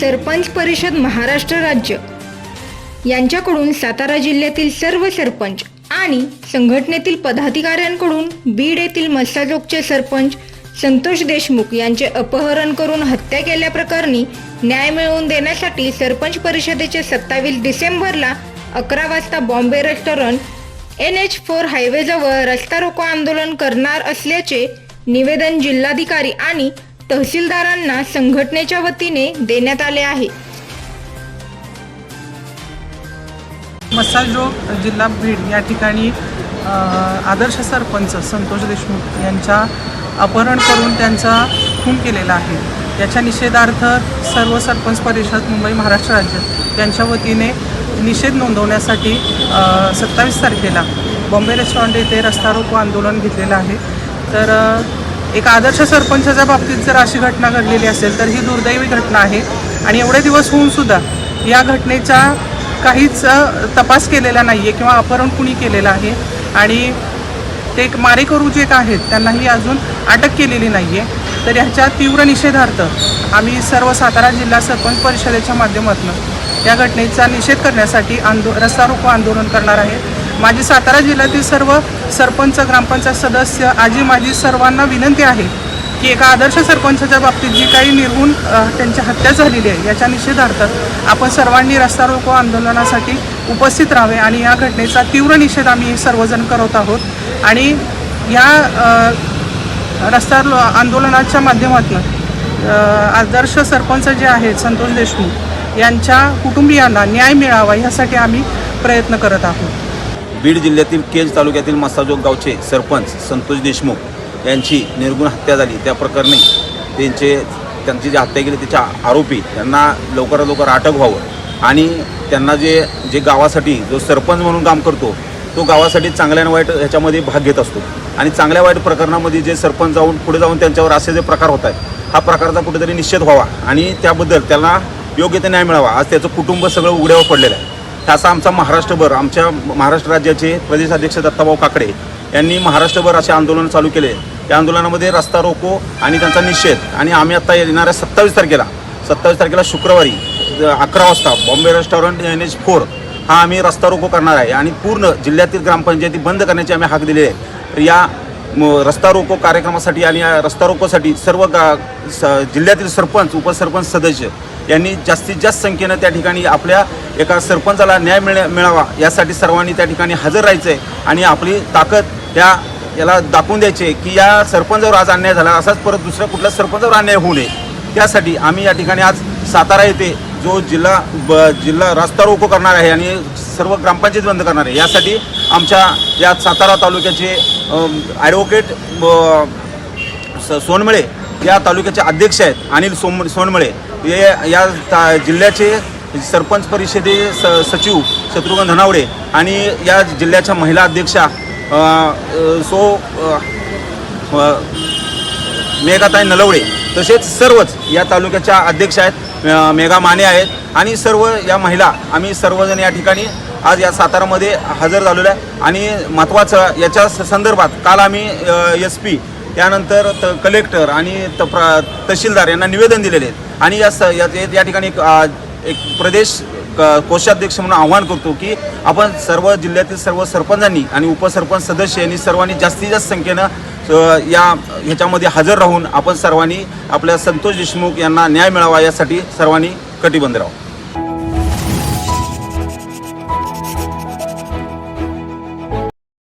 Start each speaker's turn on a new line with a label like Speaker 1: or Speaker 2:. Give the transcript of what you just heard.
Speaker 1: सरपंच परिषद महाराष्ट्र राज्य. यांच्याकडून सातारा जिल्ह्यातील सर्व सरपंच आणि संघटनेतील पदाधिकाऱ्यांकडून बीड येथील मस्साजोगचे सरपंच संतोष देशमुख यांचे अपहरण करून हत्या केल्याप्रकरणी न्याय मिळवून देण्यासाठी सरपंच परिषदेचे सत्तावीस डिसेंबरला अकरा वाजता Bombay restaurant N H four हायवेजवळ रस्ता रोको आंदोलन करणार असल्याचे निवेदन जिल्हाधिकारी आणि तहसीलदारांना संघटनेच्या वतीने देण्यात आले आहे.
Speaker 2: मसाजो जिल्हा बीड या ठिकाणी आदर्श सरपंच संतोष देशमुख यांच्या अपहरण करून त्यांचा खून केलेला आहे. याच्या निषेधार्थ सर्व सरपंच परिषद मुंबई महाराष्ट्र राज्य यांच्या वतीने निषेध नोंदवण्यासाठी सत्तावीस तारखेला बॉम्बे रेस्टॉरंट येथे रस्ता रोको आंदोलन घेतलेलं आहे. तर एक आदर्श सरपंचाच्या बाबतीत जर अशी घटना घडलेली असेल तर ही दुर्दैवी घटना आहे. आणि एवढे दिवस होऊन सुद्धा या घटनेचा काहीच तपास केलेला नाही आहे किंवा अपहरण कुणी केलेलं आहे. आणि ते एक मारेकरू जे एक आहेत त्यांनाही अजून अटक केलेली नाही आहे तर ह्याच्या तीव्र निषेधार्थ आम्ही सर्व सातारा जिल्हा सरपंच परिषदेच्या माध्यमातून या घटनेचा निषेध करण्यासाठी आंदो रस्ता रोको आंदोलन करणार आहे. माझी सातारा जिल्ह्यातील सर्व सरपंच ग्रामपंचायत सदस्य आजी माझी सर्वांना विनंती आहे की एका आदर्श सरपंचाच्या बाबतीत जी काही निर्गुण त्यांची हत्या झालेली आहे याच्या निषेधार्थ आपण सर्वांनी रस्ता रोको आंदोलनासाठी उपस्थित राहावे आणि या घटनेचा तीव्र निषेध आम्ही सर्वजण करत आहोत. आणि या रस्ता रो- आंदोलनाच्या माध्यमातून आदर्श सरपंच जे आहेत संतोष देशमुख यांच्या कुटुंबियांना न्याय मिळावा यासाठी आम्ही प्रयत्न करत आहोत.
Speaker 3: बीड जिल्ह्यातील केज तालुक्यातील मसाजोग गावचे सरपंच संतोष देशमुख यांची निर्गुण हत्या झाली. त्या प्रकरणी त्यांचे त्यांची जी हत्या केली त्याच्या आरोपी त्यांना लवकरात लवकर अटक व्हावं. आणि त्यांना जे जे गावासाठी जो सरपंच म्हणून काम करतो तो गावासाठी चांगल्या आणि वाईट ह्याच्यामध्ये भाग घेत असतो. आणि चांगल्या वाईट प्रकरणामध्ये जे सरपंच जाऊन पुढे जाऊन त्यांच्यावर असे जे प्रकार होत आहेत हा प्रकारचा कुठेतरी निषेध व्हावा. आणि त्याबद्दल त्यांना योग्य ते न्याय मिळावा. आज त्याचं कुटुंब सगळं उघड्यावर पडलेलं आहे. असा आमचा महाराष्ट्रभर आमच्या महाराष्ट्र राज्याचे प्रदेशाध्यक्ष दत्ताभाऊ काकडे यांनी महाराष्ट्रभर असे आंदोलन चालू केले. त्या आंदोलनामध्ये रस्ता रोको आणि त्यांचा निषेध आणि आम्ही आता येणाऱ्या सत्तावीस तारखेला सत्तावीस तारखेला शुक्रवारी अकरा वाजता Bombay restaurant N H four हा आम्ही रस्ता रोको करणार आहे आणि पूर्ण जिल्ह्यातील ग्रामपंचायती बंद करण्याची आम्ही हाक दिले आहे. तर या रस्ता रोको कार्यक्रमासाठी आणि या रस्ता रोकोसाठी सर्व गा स जिल्ह्यातील सरपंच उपसरपंच सदस्य यांनी जास्तीत जास्त संख्येनं त्या ठिकाणी आपल्या एका सरपंचाला न्याय मिळ मिळावा यासाठी सर्वांनी त्या ठिकाणी हजर राहायचं आहे आणि आपली ताकद त्या याला दाखवून द्यायचे की या सरपंचावर आज अन्याय झाला असाच परत दुसऱ्या कुठल्या सरपंचावर अन्याय होऊ नये. त्यासाठी आम्ही या ठिकाणी आज सातारा येथे जो जिल्हा ब जिल्हा रस्ता रोको करणार आहे आणि सर्व ग्रामपंचायत बंद करणार आहे यासाठी आमच्या या सातारा तालुक्याचे ॲडव्होकेट स सोनमळे या तालुक्याचे अध्यक्ष आहेत अनिल सोम सोनमळे. हे या ता जिल्ह्याचे सरपंच परिषदे स सचिव शत्रुघ्न धनावडे आणि या जिल्ह्याच्या महिला अध्यक्षा सो मेघाताई नलवडे. तसेच सर्वच या तालुक्याच्या अध्यक्ष आहेत मेघा माने आहेत आणि सर्व या महिला आम्ही सर्वजण या ठिकाणी आज या सातारामध्ये हजर झालेलो आहे. आणि महत्त्वाचं याच्या स- संदर्भात काल आम्ही एस पी त्यानंतर त कलेक्टर आणि त प्र तहसीलदार यांना निवेदन दिलेले आहेत. आणि या स या या ठिकाणी एक एक प्रदेश क- कोषाध्यक्ष म्हणून आवाहन करतो की आपण सर्व जिल्ह्यातील सर्व सरपंचांनी आणि उपसरपंच सदस्य यांनी सर्वांनी जास्तीत जास्त संख्येनं या ह्याच्यामध्ये हजर राहून आपण सर्वांनी आपल्या संतोष देशमुख यांना न्याय मिळावा यासाठी सर्वांनी कटिबंध राहावं.